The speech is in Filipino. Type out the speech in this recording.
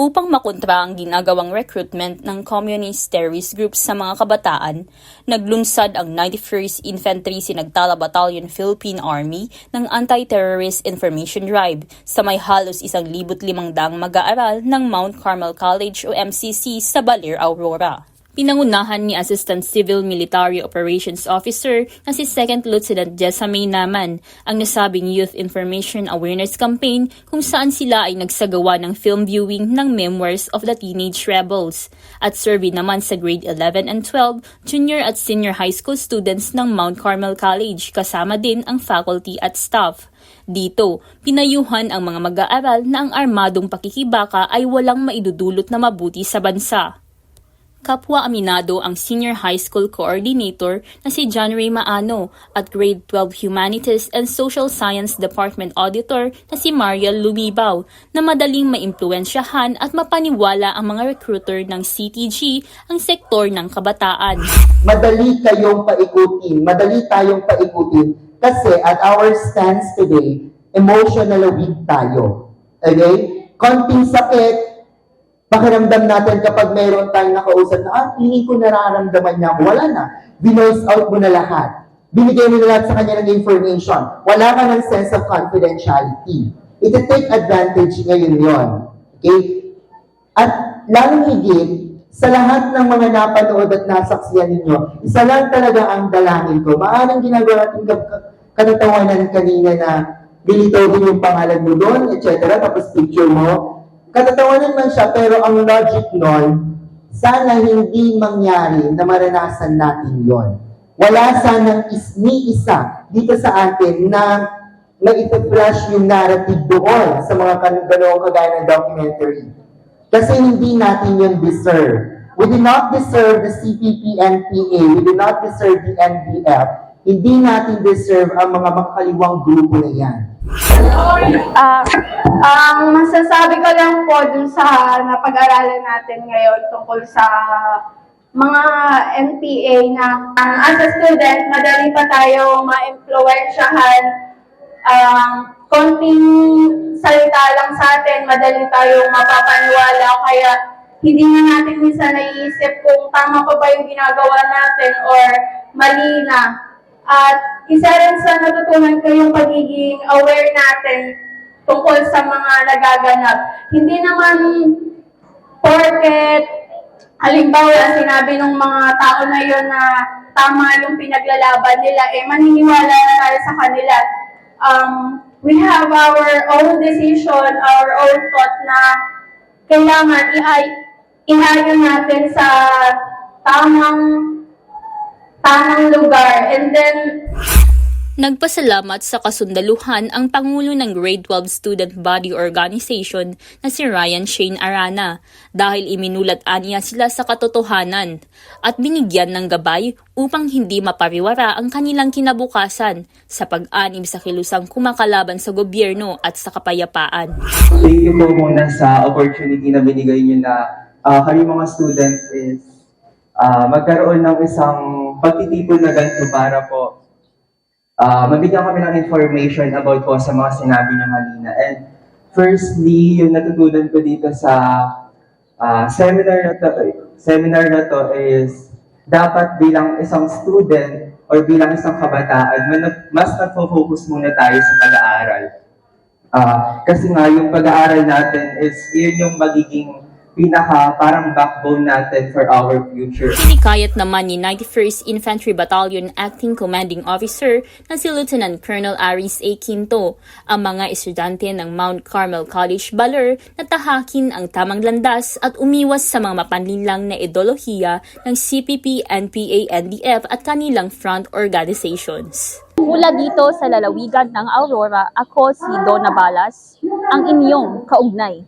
upang makontra ang ginagawang recruitment ng communist terrorist groups sa mga kabataan, naglunsad ang 91st Infantry Sinagtala Battalion Philippine Army ng Anti-Terrorist Information Drive sa may halos isang libot limang daang mag-aaral ng Mount Carmel College o MCC sa Baler, Aurora. Pinangunahan ni Assistant Civil Military Operations Officer na si Second Lieutenant Jessamay Naman ang nasabing Youth Information Awareness Campaign kung saan sila ay nagsagawa ng film viewing ng Memoirs of the Teenage Rebels at survey naman sa grade 11 and 12, junior at senior high school students ng Mount Carmel College kasama din ang faculty at staff. Dito, pinayuhan ang mga mag-aaral na ang armadong pakikibaka ay walang maidudulot na mabuti sa bansa. Kapwa Aminado ang Senior High School Coordinator na si John Ray Maano at Grade 12 Humanities and Social Science Department Auditor na si Mariel Lumibaw na madaling maimpluensyahan at mapaniwala ang mga recruiter ng CTG ang sektor ng kabataan. madali kayong paikutin, madali tayong paikutin kasi at our stance today, emotional weak tayo. Okay? Konting sakit, pakiramdam natin kapag mayroon tayong nakausap na, ah, hindi ko nararamdaman niya. Wala na. Binoise out mo na lahat. Binigay mo na lahat sa kanya ng information. Wala ka ng sense of confidentiality. Ito take advantage ngayon yon. Okay? At lalong higit, sa lahat ng mga napanood at nasaksiyan ninyo, isa lang talaga ang dalangin ko. Maaaring ginagawa natin ka- ka- katatawanan kanina na dilitaw din yung pangalan mo doon, etc. Tapos picture mo. Katatawanan man siya, pero ang logic nun, sana hindi mangyari na maranasan natin yon. Wala sanang is, ni isa dito sa atin na maipag-flash yung narrative doon sa mga ganong kagaya ng documentary. Kasi hindi natin yun deserve. We do not deserve the CPP-NPA. We do not deserve the NDF. Hindi natin deserve ang mga makaliwang grupo na yan. Ah, ang masasabi ko lang po dun sa napag-aralan natin ngayon tungkol sa mga NPA na ah, as a student, madali pa tayo ma-influensyahan. Um, konting salita lang sa atin, madali tayo mapapaniwala. Kaya hindi na natin minsan naiisip kung tama pa ba yung ginagawa natin or mali na. At isa rin sa natutunan ko yung pagiging aware natin tungkol sa mga nagaganap. Hindi naman porket halimbawa sinabi ng mga tao na yun na tama yung pinaglalaban nila, eh maniniwala na tayo sa kanila. Um, we have our own decision, our own thought na kailangan ihayo natin sa tamang tamang lugar. And then, Nagpasalamat sa kasundaluhan ang Pangulo ng Grade 12 Student Body Organization na si Ryan Shane Arana dahil iminulat aniya sila sa katotohanan at binigyan ng gabay upang hindi mapariwara ang kanilang kinabukasan sa pag-anib sa kilusang kumakalaban sa gobyerno at sa kapayapaan. Thank you po muna sa opportunity na binigay niyo na uh, kami mga students is ah, magkaroon ng isang pagtitipon na ganito para po ah, mabigyan kami ng information about po sa mga sinabi niyo kanina. And firstly, yung natutunan ko dito sa ah, seminar na to, seminar na to is dapat bilang isang student or bilang isang kabataan, mas nagfo-focus muna tayo sa pag-aaral. Ah, kasi nga yung pag-aaral natin is yun yung magiging pinaka parang backbone natin for our future. Hinikayat naman ni 91st Infantry Battalion Acting Commanding Officer na si Lieutenant Colonel Aris A. Quinto ang mga estudyante ng Mount Carmel College Baler na tahakin ang tamang landas at umiwas sa mga mapanlinlang na ideolohiya ng CPP, NPA, NDF at kanilang front organizations. Mula dito sa lalawigan ng Aurora, ako si Donna Balas, ang inyong kaugnay.